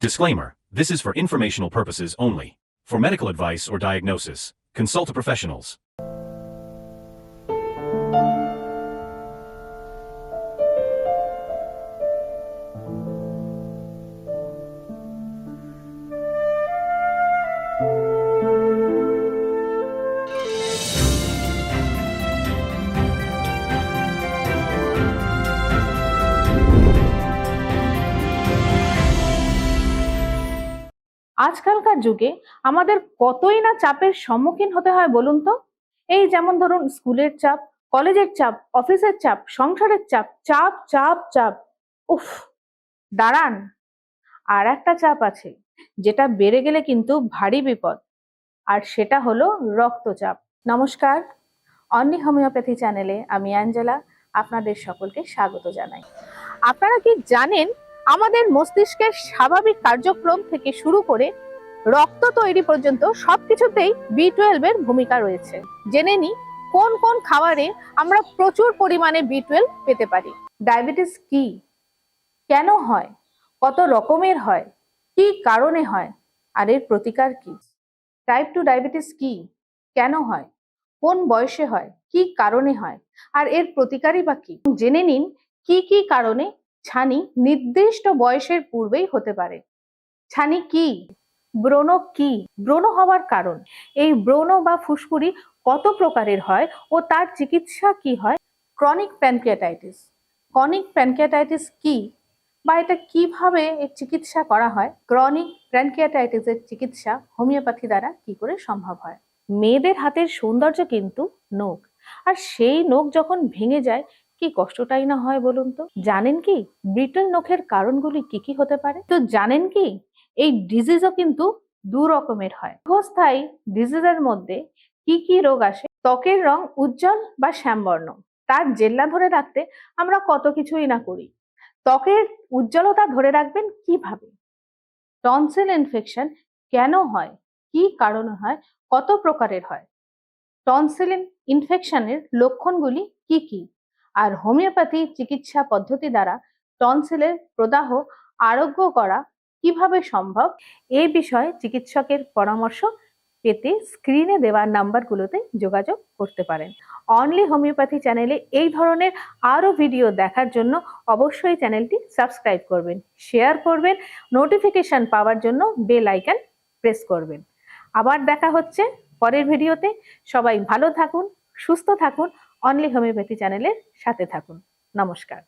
Disclaimer This is for informational purposes only. For medical advice or diagnosis, consult a professionals. আজকালকার যুগে আমাদের কতই না চাপের সম্মুখীন হতে হয় বলুন তো? এই যেমন ধরুন স্কুলের চাপ, কলেজের চাপ, অফিসের চাপ, সংসারের চাপ চাপ চাপ চাপ। উফ, দাঁড়ান। আর একটা চাপ আছে, যেটা বেড়ে গেলে কিন্তু ভারী বিপদ। আর সেটা হলো রক্তচাপ নমস্কার। অন্নি হোমিওপ্যাথি চ্যানেলে আমি অ্যাঞ্জেলা, আপনাদের সকলকে স্বাগত জানাই। আপনারা কি জানেন আমাদের মস্তিষ্কের স্বাভাবিক কার্যক্রম থেকে শুরু করে রক্ত তৈরি পর্যন্ত সবকিছুতেই বি টুয়েলভ এর ভূমিকা রয়েছে। জেনে নি কোন কোন খাবারে আমরা প্রচুর পরিমাণে বি টুয়েলভ পেতে পারি। ডায়াবেটিস কি? কেন হয়? কত রকমের হয়? কি কারণে হয়? আর এর প্রতিকার কি? টাইপ টু ডায়াবেটিস কি? কেন হয়? কোন বয়সে হয়? কি কারণে হয়? আর এর প্রতিকারই বা কি? জেনে নিন কি কি কারণে ছানি নির্দিষ্ট বয়সের পূর্বেই হতে পারে। ছানি কি? ব্রণ কি? ব্রণ হওয়ার কারণ? এই ব্রণ বা ফুসকুড়ি কত প্রকারের হয় ও তার চিকিৎসা কি হয়? Chronic pancreatitis. ক্রনিক প্যানক্রিয়াটাইটিস কি বা এটা কীভাবে এর চিকিৎসা করা হয়? ক্রনিক প্যানক্রিয়াটাইটিসের চিকিৎসা হোমিওপ্যাথি দ্বারা কি করে সম্ভব হয়? মেয়েদের হাতের সৌন্দর্য কিন্তু নখ। আর সেই নখ যখন ভেঙে যায় কি কষ্টটাই না হয় বলুন তো? জানেন কি, ব্রিটল নখের কারণগুলি কি কি হতে পারে? তো জানেন কি, এই ডিজিজও কিন্তু দু রকমের হয়। দীর্ঘস্থায়ী ডিজিজের মধ্যে কি কি রোগ আসে? ত্বকের রং উজ্জ্বল বা শ্যামবর্ণ। তার জেল্লা ধরে রাখতে আমরা কত কিছুই না করি। ত্বকের উজ্জ্বলতা ধরে রাখবেন কীভাবে? টনসিল ইনফেকশন কেন হয়? কি কারণে হয়? কত প্রকারের হয়? টনসিলিন ইনফেকশনের লক্ষণগুলি কি কি? আর হোমিওপ্যাথি চিকিৎসা পদ্ধতি দ্বারা টনসিলের প্রদাহ আরোগ্য করা কীভাবে সম্ভব? এই বিষয়ে চিকিৎসকের পরামর্শ পেতে স্ক্রিনে দেওয়া নাম্বারগুলোতে যোগাযোগ করতে পারেন। অনলি হোমিওপ্যাথি চ্যানেলে এই ধরনের আরও ভিডিও দেখার জন্য অবশ্যই চ্যানেলটি সাবস্ক্রাইব করবেন, শেয়ার করবেন, নোটিফিকেশন পাওয়ার জন্য বেল আইকন প্রেস করবেন। আবার দেখা হচ্ছে পরের ভিডিওতে। সবাই ভালো থাকুন, সুস্থ থাকুন। অনলি হোমিওপ্যাথি চ্যানেলের সাথে থাকুন। নমস্কার।